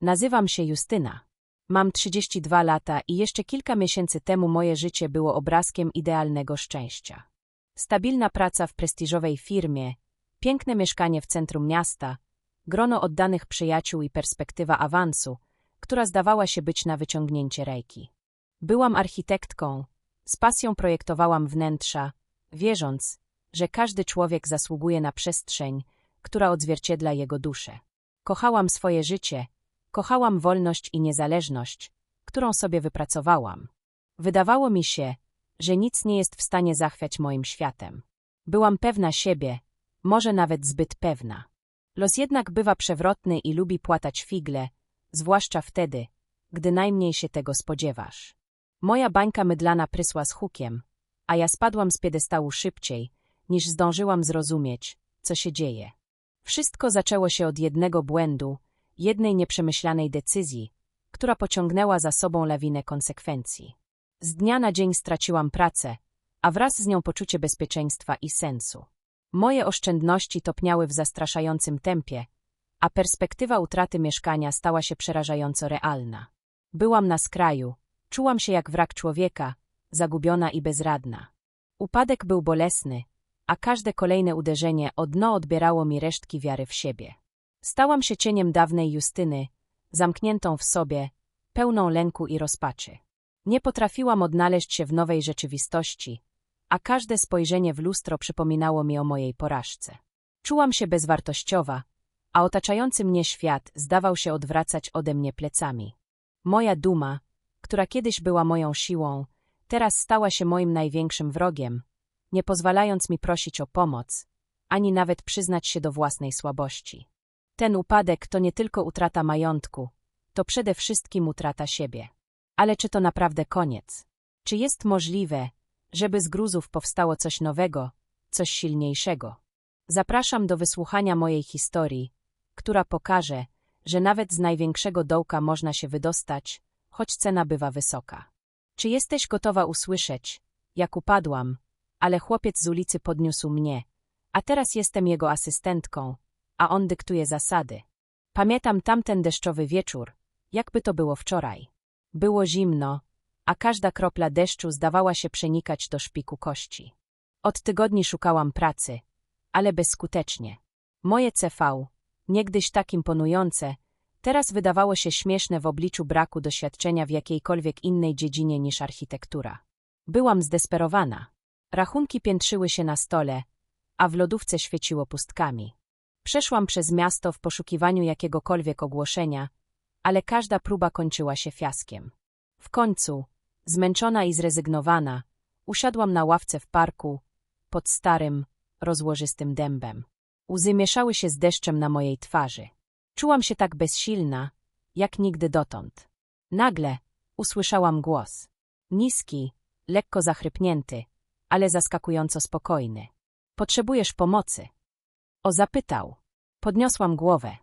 Nazywam się Justyna. Mam 32 lata i jeszcze kilka miesięcy temu moje życie było obrazkiem idealnego szczęścia. Stabilna praca w prestiżowej firmie, piękne mieszkanie w centrum miasta, grono oddanych przyjaciół i perspektywa awansu, która zdawała się być na wyciągnięcie ręki. Byłam architektką, z pasją projektowałam wnętrza, wierząc, że każdy człowiek zasługuje na przestrzeń, która odzwierciedla jego duszę. Kochałam swoje życie, kochałam wolność i niezależność, którą sobie wypracowałam. Wydawało mi się, że nic nie jest w stanie zachwiać moim światem. Byłam pewna siebie, może nawet zbyt pewna. Los jednak bywa przewrotny i lubi płatać figle, zwłaszcza wtedy, gdy najmniej się tego spodziewasz. Moja bańka mydlana prysła z hukiem, a ja spadłam z piedestału szybciej, niż zdążyłam zrozumieć, co się dzieje. Wszystko zaczęło się od jednego błędu, jednej nieprzemyślanej decyzji, która pociągnęła za sobą lawinę konsekwencji. Z dnia na dzień straciłam pracę, a wraz z nią poczucie bezpieczeństwa i sensu. Moje oszczędności topniały w zastraszającym tempie, a perspektywa utraty mieszkania stała się przerażająco realna. Byłam na skraju, czułam się jak wrak człowieka, zagubiona i bezradna. Upadek był bolesny, a każde kolejne uderzenie o dno odbierało mi resztki wiary w siebie. Stałam się cieniem dawnej Justyny, zamkniętą w sobie, pełną lęku i rozpaczy. Nie potrafiłam odnaleźć się w nowej rzeczywistości, a każde spojrzenie w lustro przypominało mi o mojej porażce. Czułam się bezwartościowa, a otaczający mnie świat zdawał się odwracać ode mnie plecami. Moja duma, która kiedyś była moją siłą, teraz stała się moim największym wrogiem, nie pozwalając mi prosić o pomoc, ani nawet przyznać się do własnej słabości. Ten upadek to nie tylko utrata majątku, to przede wszystkim utrata siebie. Ale czy to naprawdę koniec? Czy jest możliwe, żeby z gruzów powstało coś nowego, coś silniejszego? Zapraszam do wysłuchania mojej historii, która pokaże, że nawet z największego dołka można się wydostać, choć cena bywa wysoka. Czy jesteś gotowa usłyszeć, jak upadłam, ale chłopiec z ulicy podniósł mnie, a teraz jestem jego asystentką, a on dyktuje zasady. Pamiętam tamten deszczowy wieczór, jakby to było wczoraj. Było zimno, a każda kropla deszczu zdawała się przenikać do szpiku kości. Od tygodni szukałam pracy, ale bezskutecznie. Moje CV, niegdyś tak imponujące, teraz wydawało się śmieszne w obliczu braku doświadczenia w jakiejkolwiek innej dziedzinie niż architektura. Byłam zdesperowana. Rachunki piętrzyły się na stole, a w lodówce świeciło pustkami. Przeszłam przez miasto w poszukiwaniu jakiegokolwiek ogłoszenia, ale każda próba kończyła się fiaskiem. W końcu, zmęczona i zrezygnowana, usiadłam na ławce w parku, pod starym, rozłożystym dębem. Łzy mieszały się z deszczem na mojej twarzy. Czułam się tak bezsilna, jak nigdy dotąd. Nagle usłyszałam głos. Niski, lekko zachrypnięty, ale zaskakująco spokojny. Potrzebujesz pomocy. O zapytał. Podniosłam głowę.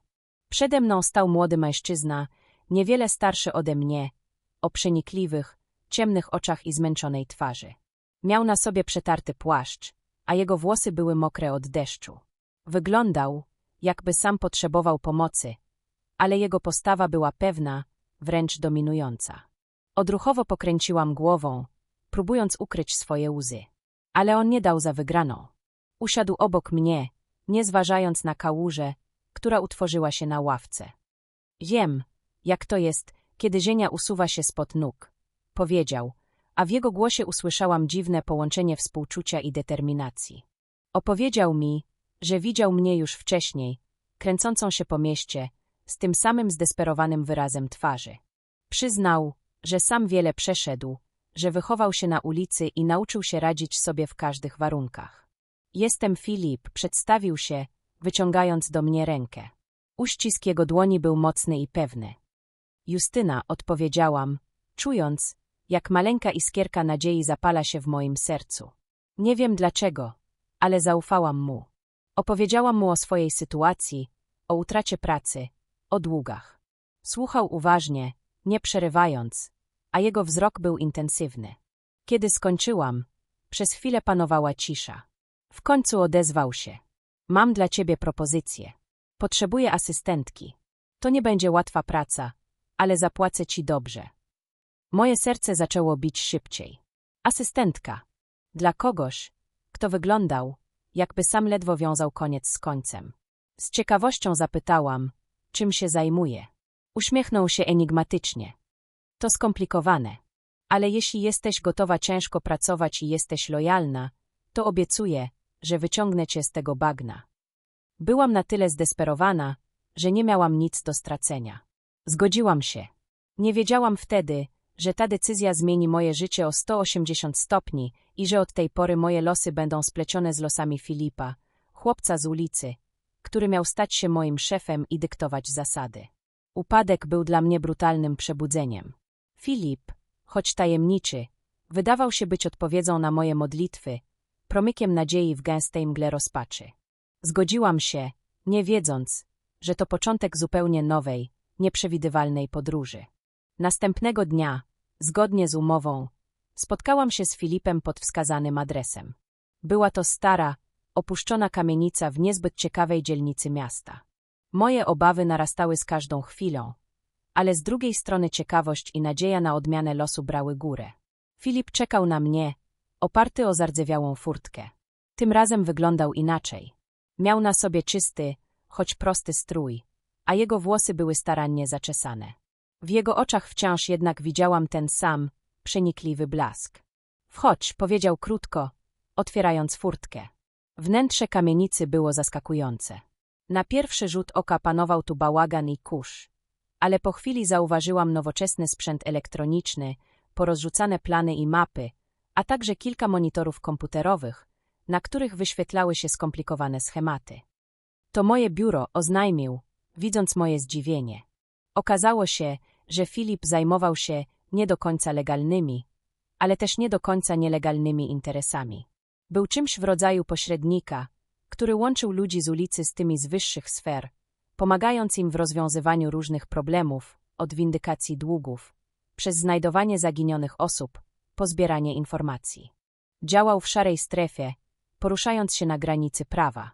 Przede mną stał młody mężczyzna, niewiele starszy ode mnie, o przenikliwych, ciemnych oczach i zmęczonej twarzy. Miał na sobie przetarty płaszcz, a jego włosy były mokre od deszczu. Wyglądał, jakby sam potrzebował pomocy, ale jego postawa była pewna, wręcz dominująca. Odruchowo pokręciłam głową, próbując ukryć swoje łzy. Ale on nie dał za wygraną. Usiadł obok mnie, nie zważając na kałużę, która utworzyła się na ławce. Wiem, jak to jest, kiedy zienia usuwa się spod nóg, powiedział, a w jego głosie usłyszałam dziwne połączenie współczucia i determinacji. Opowiedział mi, że widział mnie już wcześniej, kręcącą się po mieście, z tym samym zdesperowanym wyrazem twarzy. Przyznał, że sam wiele przeszedł, że wychował się na ulicy i nauczył się radzić sobie w każdych warunkach. Jestem Filip, przedstawił się, wyciągając do mnie rękę. Uścisk jego dłoni był mocny i pewny. Justyna, odpowiedziałam, czując, jak maleńka iskierka nadziei zapala się w moim sercu. Nie wiem dlaczego, ale zaufałam mu. Opowiedziałam mu o swojej sytuacji, o utracie pracy, o długach. Słuchał uważnie, nie przerywając, a jego wzrok był intensywny. Kiedy skończyłam, przez chwilę panowała cisza. W końcu odezwał się. Mam dla ciebie propozycję. Potrzebuję asystentki. To nie będzie łatwa praca, ale zapłacę ci dobrze. Moje serce zaczęło bić szybciej. Asystentka. Dla kogoś, kto wyglądał, jakby sam ledwo wiązał koniec z końcem. Z ciekawością zapytałam, czym się zajmuje. Uśmiechnął się enigmatycznie. To skomplikowane. Ale jeśli jesteś gotowa ciężko pracować i jesteś lojalna, to obiecuję, że wyciągnę cię z tego bagna. Byłam na tyle zdesperowana, że nie miałam nic do stracenia. Zgodziłam się. Nie wiedziałam wtedy, że ta decyzja zmieni moje życie o 180 stopni i że od tej pory moje losy będą splecione z losami Filipa, chłopca z ulicy, który miał stać się moim szefem i dyktować zasady. Upadek był dla mnie brutalnym przebudzeniem. Filip, choć tajemniczy, wydawał się być odpowiedzią na moje modlitwy, promykiem nadziei w gęstej mgle rozpaczy. Zgodziłam się, nie wiedząc, że to początek zupełnie nowej, nieprzewidywalnej podróży. Następnego dnia, zgodnie z umową, spotkałam się z Filipem pod wskazanym adresem. Była to stara, opuszczona kamienica w niezbyt ciekawej dzielnicy miasta. Moje obawy narastały z każdą chwilą, ale z drugiej strony ciekawość i nadzieja na odmianę losu brały górę. Filip czekał na mnie, oparty o zardzewiałą furtkę. Tym razem wyglądał inaczej. Miał na sobie czysty, choć prosty strój, a jego włosy były starannie zaczesane. W jego oczach wciąż jednak widziałam ten sam, przenikliwy blask. Wchodź, powiedział krótko, otwierając furtkę. Wnętrze kamienicy było zaskakujące. Na pierwszy rzut oka panował tu bałagan i kurz, ale po chwili zauważyłam nowoczesny sprzęt elektroniczny, porozrzucane plany i mapy, a także kilka monitorów komputerowych, na których wyświetlały się skomplikowane schematy. To moje biuro, oznajmił, widząc moje zdziwienie. Okazało się, że Filip zajmował się nie do końca legalnymi, ale też nie do końca nielegalnymi interesami. Był czymś w rodzaju pośrednika, który łączył ludzi z ulicy z tymi z wyższych sfer, pomagając im w rozwiązywaniu różnych problemów, od windykacji długów, przez znajdowanie zaginionych osób, po zbieranie informacji. Działał w szarej strefie, poruszając się na granicy prawa.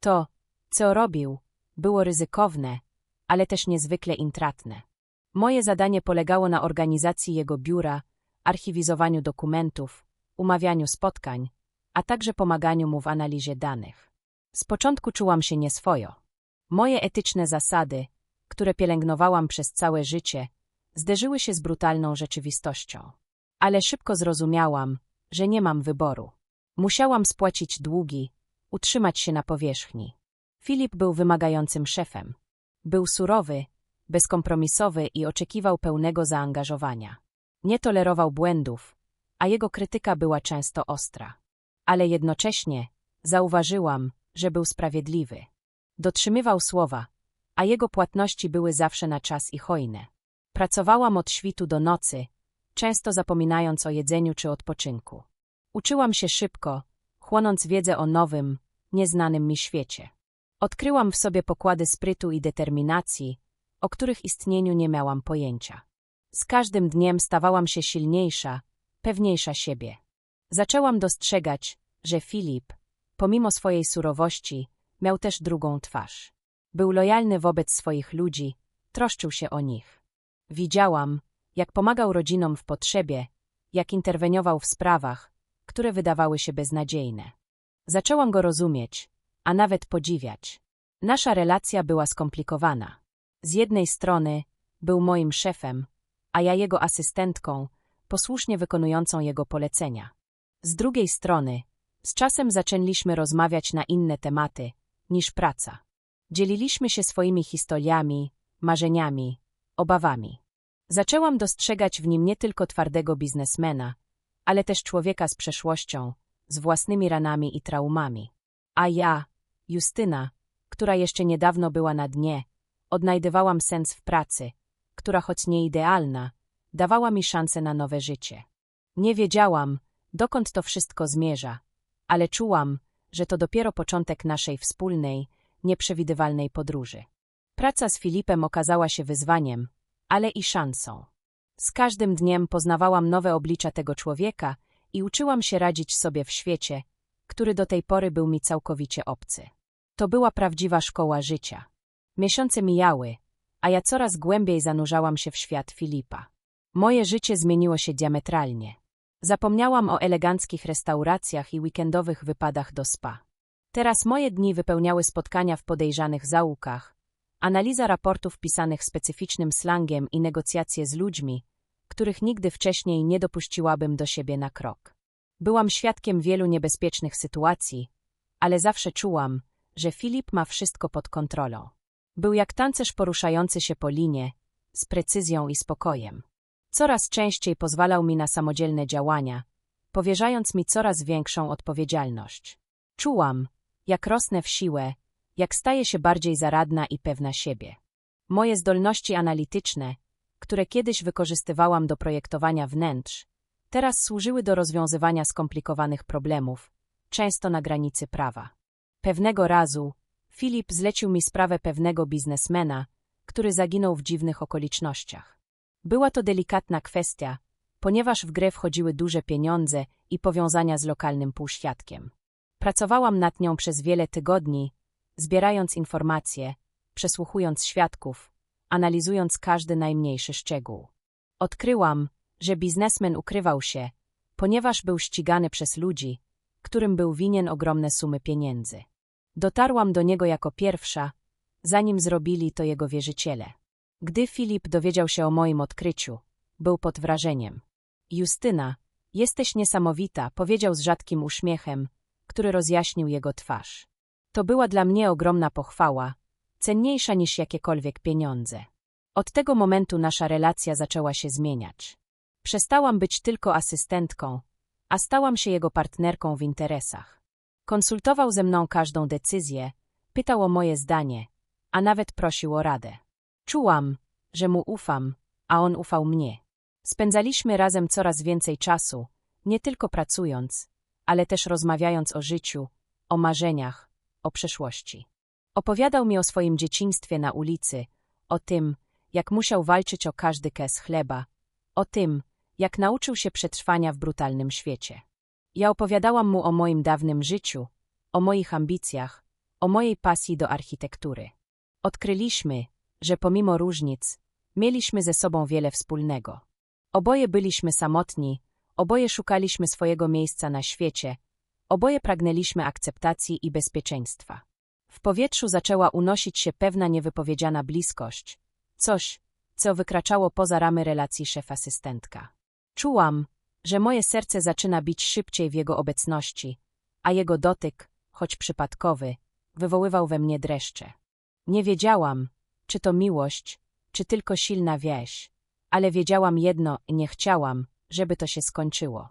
To, co robił, było ryzykowne, ale też niezwykle intratne. Moje zadanie polegało na organizacji jego biura, archiwizowaniu dokumentów, umawianiu spotkań, a także pomaganiu mu w analizie danych. Z początku czułam się nieswojo. Moje etyczne zasady, które pielęgnowałam przez całe życie, zderzyły się z brutalną rzeczywistością. Ale szybko zrozumiałam, że nie mam wyboru. Musiałam spłacić długi, utrzymać się na powierzchni. Filip był wymagającym szefem. Był surowy, bezkompromisowy i oczekiwał pełnego zaangażowania. Nie tolerował błędów, a jego krytyka była często ostra. Ale jednocześnie zauważyłam, że był sprawiedliwy. Dotrzymywał słowa, a jego płatności były zawsze na czas i hojne. Pracowałam od świtu do nocy, często zapominając o jedzeniu czy odpoczynku. Uczyłam się szybko, chłonąc wiedzę o nowym, nieznanym mi świecie. Odkryłam w sobie pokłady sprytu i determinacji, o których istnieniu nie miałam pojęcia. Z każdym dniem stawałam się silniejsza, pewniejsza siebie. Zaczęłam dostrzegać, że Filip, pomimo swojej surowości, miał też drugą twarz. Był lojalny wobec swoich ludzi, troszczył się o nich. Widziałam, jak pomagał rodzinom w potrzebie, jak interweniował w sprawach, które wydawały się beznadziejne. Zaczęłam go rozumieć, a nawet podziwiać. Nasza relacja była skomplikowana. Z jednej strony był moim szefem, a ja jego asystentką, posłusznie wykonującą jego polecenia. Z drugiej strony, z czasem zaczęliśmy rozmawiać na inne tematy niż praca. Dzieliliśmy się swoimi historiami, marzeniami, obawami. Zaczęłam dostrzegać w nim nie tylko twardego biznesmena, ale też człowieka z przeszłością, z własnymi ranami i traumami. A ja, Justyna, która jeszcze niedawno była na dnie, odnajdywałam sens w pracy, która choć nie idealna, dawała mi szansę na nowe życie. Nie wiedziałam, dokąd to wszystko zmierza, ale czułam, że to dopiero początek naszej wspólnej, nieprzewidywalnej podróży. Praca z Filipem okazała się wyzwaniem, ale i szansą. Z każdym dniem poznawałam nowe oblicza tego człowieka i uczyłam się radzić sobie w świecie, który do tej pory był mi całkowicie obcy. To była prawdziwa szkoła życia. Miesiące mijały, a ja coraz głębiej zanurzałam się w świat Filipa. Moje życie zmieniło się diametralnie. Zapomniałam o eleganckich restauracjach i weekendowych wypadach do spa. Teraz moje dni wypełniały spotkania w podejrzanych zaułkach, analiza raportów pisanych specyficznym slangiem i negocjacje z ludźmi, których nigdy wcześniej nie dopuściłabym do siebie na krok. Byłam świadkiem wielu niebezpiecznych sytuacji, ale zawsze czułam, że Filip ma wszystko pod kontrolą. Był jak tancerz poruszający się po linie, z precyzją i spokojem. Coraz częściej pozwalał mi na samodzielne działania, powierzając mi coraz większą odpowiedzialność. Czułam, jak rosnę w siłę, jak staję się bardziej zaradna i pewna siebie. Moje zdolności analityczne, które kiedyś wykorzystywałam do projektowania wnętrz, teraz służyły do rozwiązywania skomplikowanych problemów, często na granicy prawa. Pewnego razu Filip zlecił mi sprawę pewnego biznesmena, który zaginął w dziwnych okolicznościach. Była to delikatna kwestia, ponieważ w grę wchodziły duże pieniądze i powiązania z lokalnym półświadkiem. Pracowałam nad nią przez wiele tygodni, zbierając informacje, przesłuchując świadków, analizując każdy najmniejszy szczegół. Odkryłam, że biznesmen ukrywał się, ponieważ był ścigany przez ludzi, którym był winien ogromne sumy pieniędzy. Dotarłam do niego jako pierwsza, zanim zrobili to jego wierzyciele. Gdy Filip dowiedział się o moim odkryciu, był pod wrażeniem. Justyna, jesteś niesamowita, powiedział z rzadkim uśmiechem, który rozjaśnił jego twarz. To była dla mnie ogromna pochwała, cenniejsza niż jakiekolwiek pieniądze. Od tego momentu nasza relacja zaczęła się zmieniać. Przestałam być tylko asystentką, a stałam się jego partnerką w interesach. Konsultował ze mną każdą decyzję, pytał o moje zdanie, a nawet prosił o radę. Czułam, że mu ufam, a on ufał mnie. Spędzaliśmy razem coraz więcej czasu, nie tylko pracując, ale też rozmawiając o życiu, o marzeniach, o przeszłości. Opowiadał mi o swoim dzieciństwie na ulicy, o tym, jak musiał walczyć o każdy kes chleba, o tym, jak nauczył się przetrwania w brutalnym świecie. Ja opowiadałam mu o moim dawnym życiu, o moich ambicjach, o mojej pasji do architektury. Odkryliśmy, że pomimo różnic, mieliśmy ze sobą wiele wspólnego. Oboje byliśmy samotni, oboje szukaliśmy swojego miejsca na świecie, oboje pragnęliśmy akceptacji i bezpieczeństwa. W powietrzu zaczęła unosić się pewna niewypowiedziana bliskość, coś, co wykraczało poza ramy relacji szef-asystentka. Czułam, że moje serce zaczyna bić szybciej w jego obecności, a jego dotyk, choć przypadkowy, wywoływał we mnie dreszcze. Nie wiedziałam, czy to miłość, czy tylko silna więź, ale wiedziałam jedno nie chciałam, żeby to się skończyło.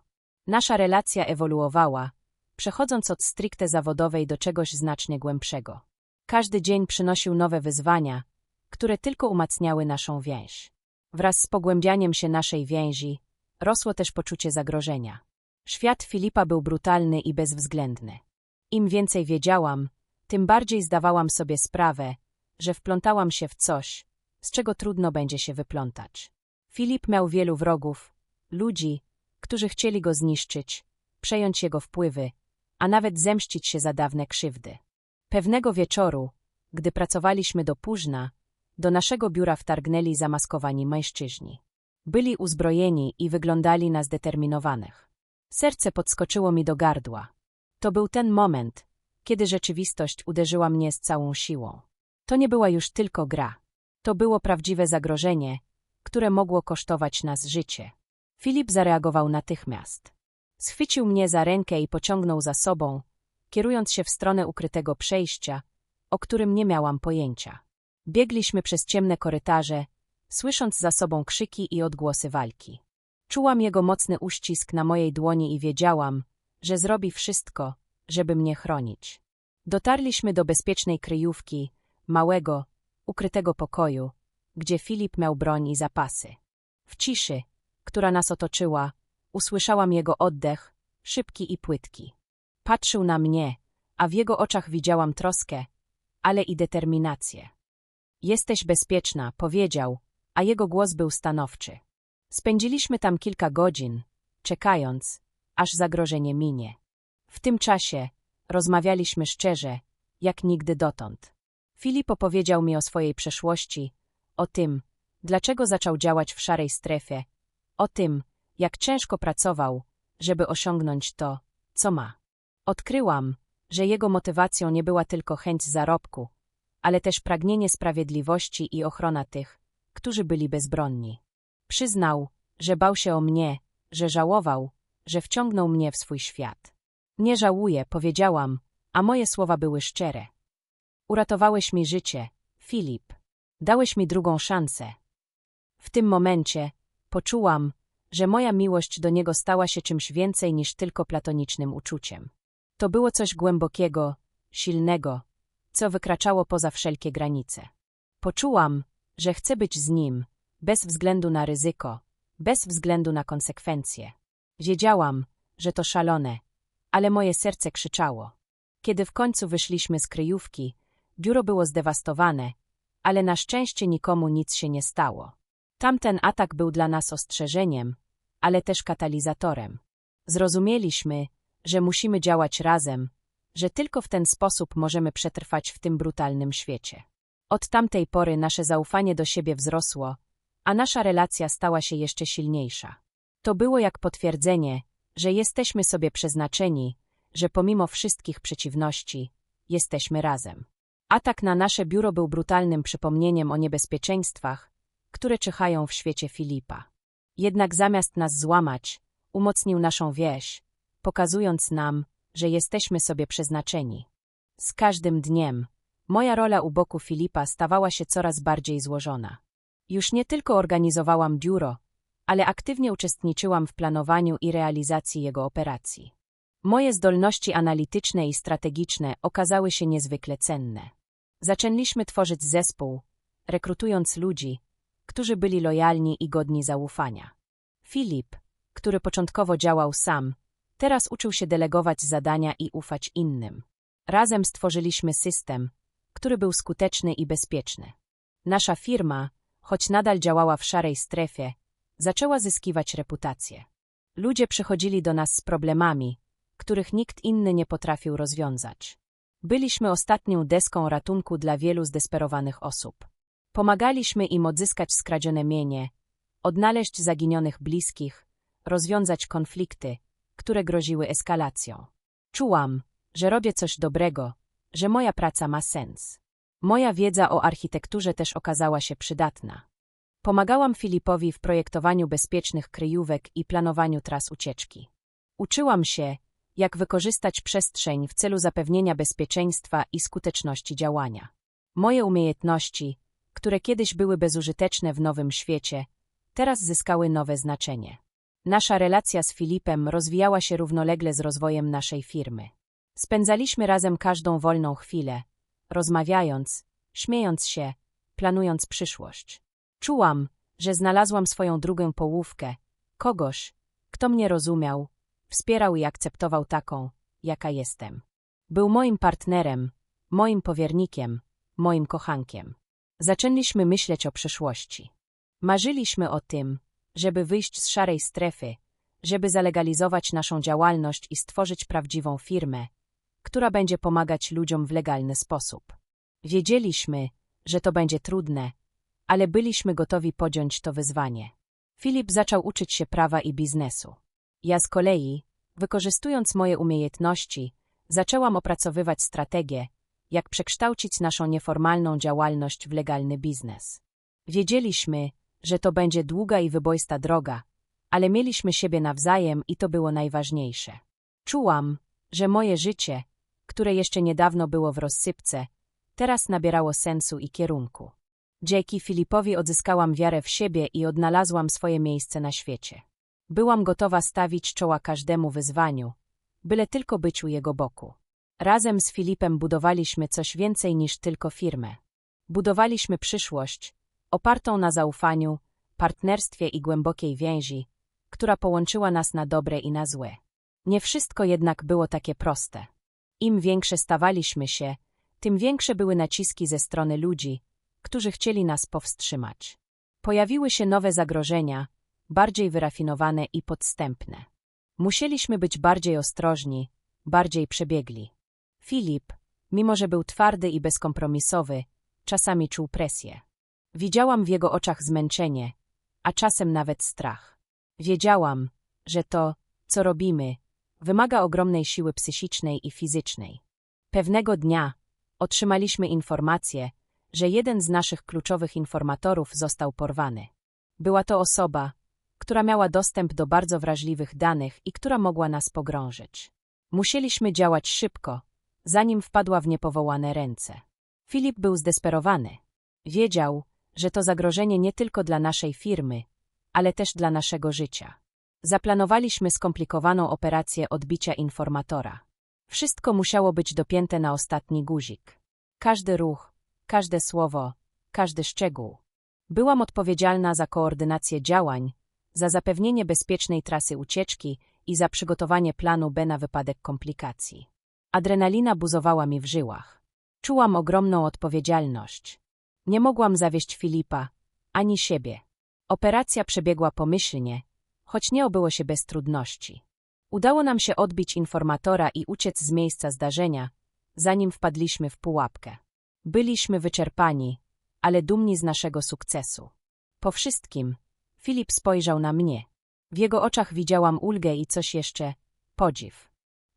Nasza relacja ewoluowała, przechodząc od stricte zawodowej do czegoś znacznie głębszego. Każdy dzień przynosił nowe wyzwania, które tylko umacniały naszą więź. Wraz z pogłębianiem się naszej więzi rosło też poczucie zagrożenia. Świat Filipa był brutalny i bezwzględny. Im więcej wiedziałam, tym bardziej zdawałam sobie sprawę, że wplątałam się w coś, z czego trudno będzie się wyplątać. Filip miał wielu wrogów, ludzi, którzy chcieli go zniszczyć, przejąć jego wpływy, a nawet zemścić się za dawne krzywdy. Pewnego wieczoru, gdy pracowaliśmy do późna, do naszego biura wtargnęli zamaskowani mężczyźni. Byli uzbrojeni i wyglądali na zdeterminowanych. Serce podskoczyło mi do gardła. To był ten moment, kiedy rzeczywistość uderzyła mnie z całą siłą. To nie była już tylko gra. To było prawdziwe zagrożenie, które mogło kosztować nas życie. Filip zareagował natychmiast. Schwycił mnie za rękę i pociągnął za sobą, kierując się w stronę ukrytego przejścia, o którym nie miałam pojęcia. Biegliśmy przez ciemne korytarze, słysząc za sobą krzyki i odgłosy walki. Czułam jego mocny uścisk na mojej dłoni i wiedziałam, że zrobi wszystko, żeby mnie chronić. Dotarliśmy do bezpiecznej kryjówki, małego, ukrytego pokoju, gdzie Filip miał broń i zapasy. W ciszy, która nas otoczyła, usłyszałam jego oddech, szybki i płytki. Patrzył na mnie, a w jego oczach widziałam troskę, ale i determinację. Jesteś bezpieczna, powiedział, a jego głos był stanowczy. Spędziliśmy tam kilka godzin, czekając, aż zagrożenie minie. W tym czasie rozmawialiśmy szczerze, jak nigdy dotąd. Filip opowiedział mi o swojej przeszłości, o tym, dlaczego zaczął działać w szarej strefie, o tym, jak ciężko pracował, żeby osiągnąć to, co ma. Odkryłam, że jego motywacją nie była tylko chęć zarobku, ale też pragnienie sprawiedliwości i ochrona tych, którzy byli bezbronni. Przyznał, że bał się o mnie, że żałował, że wciągnął mnie w swój świat. Nie żałuję, powiedziałam, a moje słowa były szczere. Uratowałeś mi życie, Filip. Dałeś mi drugą szansę. W tym momencie poczułam, że moja miłość do niego stała się czymś więcej niż tylko platonicznym uczuciem. To było coś głębokiego, silnego, co wykraczało poza wszelkie granice. Poczułam, że chcę być z nim, bez względu na ryzyko, bez względu na konsekwencje. Wiedziałam, że to szalone, ale moje serce krzyczało. Kiedy w końcu wyszliśmy z kryjówki, biuro było zdewastowane, ale na szczęście nikomu nic się nie stało. Tamten atak był dla nas ostrzeżeniem, ale też katalizatorem. Zrozumieliśmy, że musimy działać razem, że tylko w ten sposób możemy przetrwać w tym brutalnym świecie. Od tamtej pory nasze zaufanie do siebie wzrosło, a nasza relacja stała się jeszcze silniejsza. To było jak potwierdzenie, że jesteśmy sobie przeznaczeni, że pomimo wszystkich przeciwności, jesteśmy razem. Atak na nasze biuro był brutalnym przypomnieniem o niebezpieczeństwach, które czyhają w świecie Filipa. Jednak zamiast nas złamać, umocnił naszą wieś, pokazując nam, że jesteśmy sobie przeznaczeni. Z każdym dniem moja rola u boku Filipa stawała się coraz bardziej złożona. Już nie tylko organizowałam biuro, ale aktywnie uczestniczyłam w planowaniu i realizacji jego operacji. Moje zdolności analityczne i strategiczne okazały się niezwykle cenne. Zaczęliśmy tworzyć zespół, rekrutując ludzi, którzy byli lojalni i godni zaufania. Filip, który początkowo działał sam, teraz uczył się delegować zadania i ufać innym. Razem stworzyliśmy system, który był skuteczny i bezpieczny. Nasza firma, choć nadal działała w szarej strefie, zaczęła zyskiwać reputację. Ludzie przychodzili do nas z problemami, których nikt inny nie potrafił rozwiązać. Byliśmy ostatnią deską ratunku dla wielu zdesperowanych osób. Pomagaliśmy im odzyskać skradzione mienie, odnaleźć zaginionych bliskich, rozwiązać konflikty, które groziły eskalacją. Czułam, że robię coś dobrego, że moja praca ma sens. Moja wiedza o architekturze też okazała się przydatna. Pomagałam Filipowi w projektowaniu bezpiecznych kryjówek i planowaniu tras ucieczki. Uczyłam się, jak wykorzystać przestrzeń w celu zapewnienia bezpieczeństwa i skuteczności działania. Moje umiejętności, które kiedyś były bezużyteczne w nowym świecie, teraz zyskały nowe znaczenie. Nasza relacja z Filipem rozwijała się równolegle z rozwojem naszej firmy. Spędzaliśmy razem każdą wolną chwilę, rozmawiając, śmiejąc się, planując przyszłość. Czułam, że znalazłam swoją drugą połówkę, kogoś, kto mnie rozumiał, wspierał i akceptował taką, jaka jestem. Był moim partnerem, moim powiernikiem, moim kochankiem. Zaczęliśmy myśleć o przyszłości. Marzyliśmy o tym, żeby wyjść z szarej strefy, żeby zalegalizować naszą działalność i stworzyć prawdziwą firmę, która będzie pomagać ludziom w legalny sposób. Wiedzieliśmy, że to będzie trudne, ale byliśmy gotowi podjąć to wyzwanie. Filip zaczął uczyć się prawa i biznesu. Ja z kolei, wykorzystując moje umiejętności, zaczęłam opracowywać strategię, jak przekształcić naszą nieformalną działalność w legalny biznes. Wiedzieliśmy, że to będzie długa i wybojsta droga, ale mieliśmy siebie nawzajem i to było najważniejsze. Czułam, że moje życie, które jeszcze niedawno było w rozsypce, teraz nabierało sensu i kierunku. Dzięki Filipowi odzyskałam wiarę w siebie i odnalazłam swoje miejsce na świecie. Byłam gotowa stawić czoła każdemu wyzwaniu, byle tylko być u jego boku. Razem z Filipem budowaliśmy coś więcej niż tylko firmę. Budowaliśmy przyszłość, opartą na zaufaniu, partnerstwie i głębokiej więzi, która połączyła nas na dobre i na złe. Nie wszystko jednak było takie proste. Im większe stawaliśmy się, tym większe były naciski ze strony ludzi, którzy chcieli nas powstrzymać. Pojawiły się nowe zagrożenia, bardziej wyrafinowane i podstępne. Musieliśmy być bardziej ostrożni, bardziej przebiegli. Filip, mimo że był twardy i bezkompromisowy, czasami czuł presję. Widziałam w jego oczach zmęczenie, a czasem nawet strach. Wiedziałam, że to, co robimy, wymaga ogromnej siły psychicznej i fizycznej. Pewnego dnia otrzymaliśmy informację, że jeden z naszych kluczowych informatorów został porwany. Była to osoba, która miała dostęp do bardzo wrażliwych danych i która mogła nas pogrążyć. Musieliśmy działać szybko, zanim wpadła w niepowołane ręce. Filip był zdesperowany. Wiedział, że to zagrożenie nie tylko dla naszej firmy, ale też dla naszego życia. Zaplanowaliśmy skomplikowaną operację odbicia informatora. Wszystko musiało być dopięte na ostatni guzik. Każdy ruch, każde słowo, każdy szczegół. Byłam odpowiedzialna za koordynację działań, za zapewnienie bezpiecznej trasy ucieczki i za przygotowanie planu B na wypadek komplikacji. Adrenalina buzowała mi w żyłach. Czułam ogromną odpowiedzialność. Nie mogłam zawieść Filipa, ani siebie. Operacja przebiegła pomyślnie, choć nie obyło się bez trudności. Udało nam się odbić informatora i uciec z miejsca zdarzenia, zanim wpadliśmy w pułapkę. Byliśmy wyczerpani, ale dumni z naszego sukcesu. Po wszystkim, Filip spojrzał na mnie. W jego oczach widziałam ulgę i coś jeszcze podziw.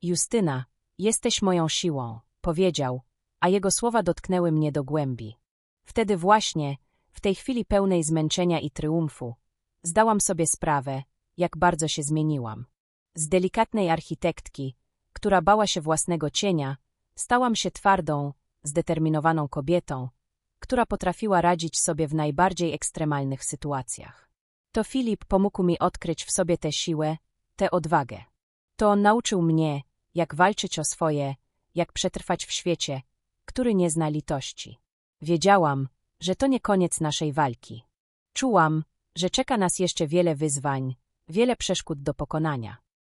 Justyna, jesteś moją siłą, powiedział, a jego słowa dotknęły mnie do głębi. Wtedy właśnie, w tej chwili pełnej zmęczenia i triumfu, zdałam sobie sprawę, jak bardzo się zmieniłam. Z delikatnej architektki, która bała się własnego cienia, stałam się twardą, zdeterminowaną kobietą, która potrafiła radzić sobie w najbardziej ekstremalnych sytuacjach. To Filip pomógł mi odkryć w sobie tę siłę, tę odwagę. To on nauczył mnie, jak walczyć o swoje, jak przetrwać w świecie, który nie zna litości. Wiedziałam, że to nie koniec naszej walki. Czułam, że czeka nas jeszcze wiele wyzwań, wiele przeszkód do pokonania.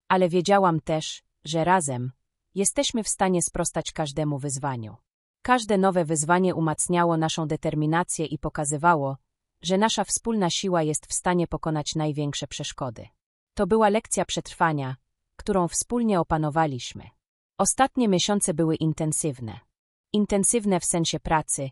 Ale wiedziałam też, że razem jesteśmy w stanie sprostać każdemu wyzwaniu. Każde nowe wyzwanie umacniało naszą determinację i pokazywało, że nasza wspólna siła jest w stanie pokonać największe przeszkody. To była lekcja przetrwania, którą wspólnie opanowaliśmy. Ostatnie miesiące były intensywne. Intensywne w sensie pracy,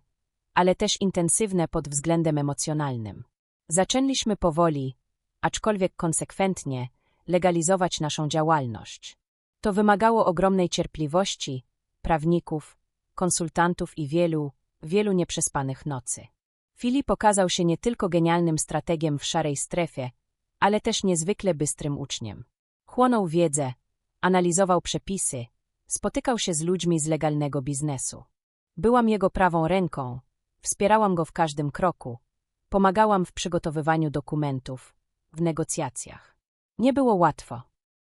ale też intensywne pod względem emocjonalnym. Zaczęliśmy powoli, aczkolwiek konsekwentnie, legalizować naszą działalność. To wymagało ogromnej cierpliwości, prawników, konsultantów i wielu, wielu nieprzespanych nocy. Filip okazał się nie tylko genialnym strategiem w szarej strefie, ale też niezwykle bystrym uczniem. Chłonął wiedzę, analizował przepisy, spotykał się z ludźmi z legalnego biznesu. Byłam jego prawą ręką, wspierałam go w każdym kroku, pomagałam w przygotowywaniu dokumentów, w negocjacjach. Nie było łatwo.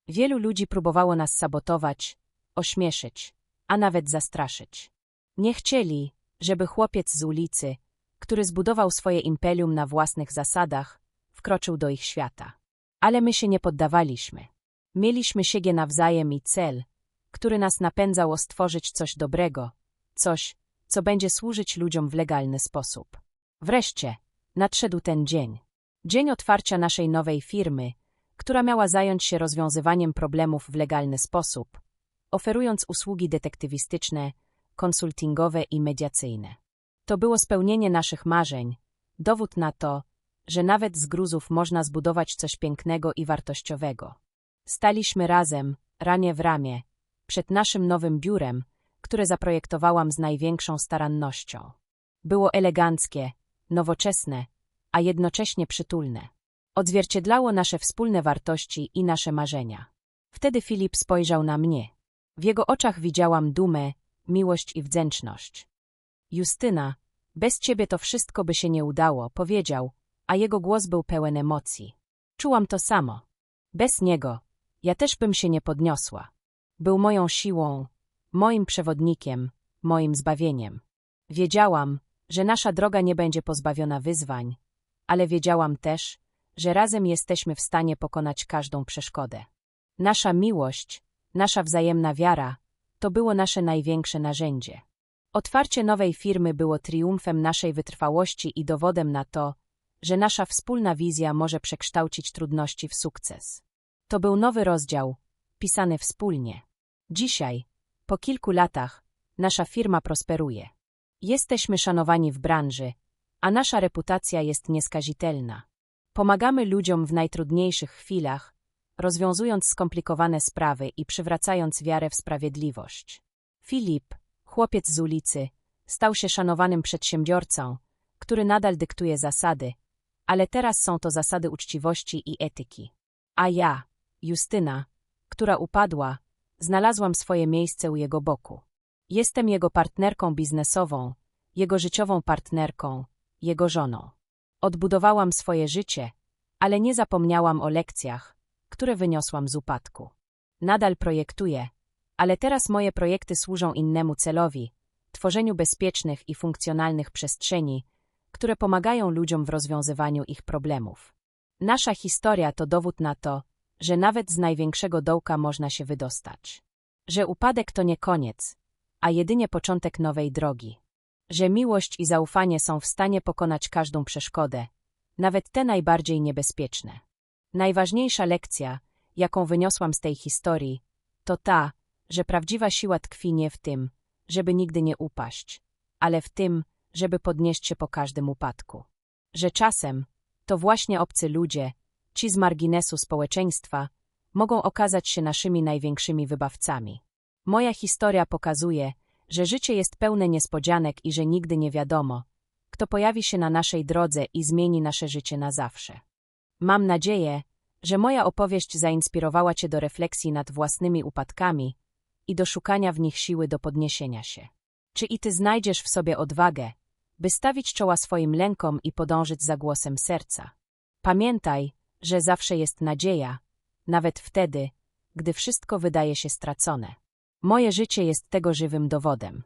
Wielu ludzi próbowało nas sabotować, ośmieszyć, a nawet zastraszyć. Nie chcieli, żeby chłopiec z ulicy, który zbudował swoje imperium na własnych zasadach, wkroczył do ich świata. Ale my się nie poddawaliśmy. Mieliśmy siebie nawzajem i cel, który nas napędzał o stworzyć coś dobrego, coś, co będzie służyć ludziom w legalny sposób. Wreszcie nadszedł ten dzień. Dzień otwarcia naszej nowej firmy, która miała zająć się rozwiązywaniem problemów w legalny sposób, oferując usługi detektywistyczne, konsultingowe i mediacyjne. To było spełnienie naszych marzeń, dowód na to, że nawet z gruzów można zbudować coś pięknego i wartościowego. Staliśmy razem, ramię w ramię, przed naszym nowym biurem, które zaprojektowałam z największą starannością. Było eleganckie, nowoczesne, a jednocześnie przytulne. Odzwierciedlało nasze wspólne wartości i nasze marzenia. Wtedy Filip spojrzał na mnie. W jego oczach widziałam dumę, miłość i wdzięczność. Justyna, bez ciebie to wszystko by się nie udało, powiedział, a jego głos był pełen emocji. Czułam to samo. Bez niego, ja też bym się nie podniosła. Był moją siłą, moim przewodnikiem, moim zbawieniem. Wiedziałam, że nasza droga nie będzie pozbawiona wyzwań, ale wiedziałam też, że razem jesteśmy w stanie pokonać każdą przeszkodę. Nasza miłość, nasza wzajemna wiara, to było nasze największe narzędzie. Otwarcie nowej firmy było triumfem naszej wytrwałości i dowodem na to, że nasza wspólna wizja może przekształcić trudności w sukces. To był nowy rozdział, pisany wspólnie. Dzisiaj, po kilku latach, nasza firma prosperuje. Jesteśmy szanowani w branży, a nasza reputacja jest nieskazitelna. Pomagamy ludziom w najtrudniejszych chwilach, rozwiązując skomplikowane sprawy i przywracając wiarę w sprawiedliwość. Filip, chłopiec z ulicy, stał się szanowanym przedsiębiorcą, który nadal dyktuje zasady, ale teraz są to zasady uczciwości i etyki. A ja, Justyna, która upadła, znalazłam swoje miejsce u jego boku. Jestem jego partnerką biznesową, jego życiową partnerką, jego żoną. Odbudowałam swoje życie, ale nie zapomniałam o lekcjach, które wyniosłam z upadku. Nadal projektuję, ale teraz moje projekty służą innemu celowi tworzeniu bezpiecznych i funkcjonalnych przestrzeni, które pomagają ludziom w rozwiązywaniu ich problemów. Nasza historia to dowód na to, że nawet z największego dołka można się wydostać. Że upadek to nie koniec, a jedynie początek nowej drogi. Że miłość i zaufanie są w stanie pokonać każdą przeszkodę, nawet te najbardziej niebezpieczne. Najważniejsza lekcja, jaką wyniosłam z tej historii, to ta, że prawdziwa siła tkwi nie w tym, żeby nigdy nie upaść, ale w tym, żeby podnieść się po każdym upadku. Że czasem to właśnie obcy ludzie, ci z marginesu społeczeństwa, mogą okazać się naszymi największymi wybawcami. Moja historia pokazuje, że życie jest pełne niespodzianek i że nigdy nie wiadomo, kto pojawi się na naszej drodze i zmieni nasze życie na zawsze. Mam nadzieję, że moja opowieść zainspirowała Cię do refleksji nad własnymi upadkami i do szukania w nich siły do podniesienia się. Czy i Ty znajdziesz w sobie odwagę, by stawić czoła swoim lękom i podążyć za głosem serca? Pamiętaj, że zawsze jest nadzieja, nawet wtedy, gdy wszystko wydaje się stracone. Moje życie jest tego żywym dowodem.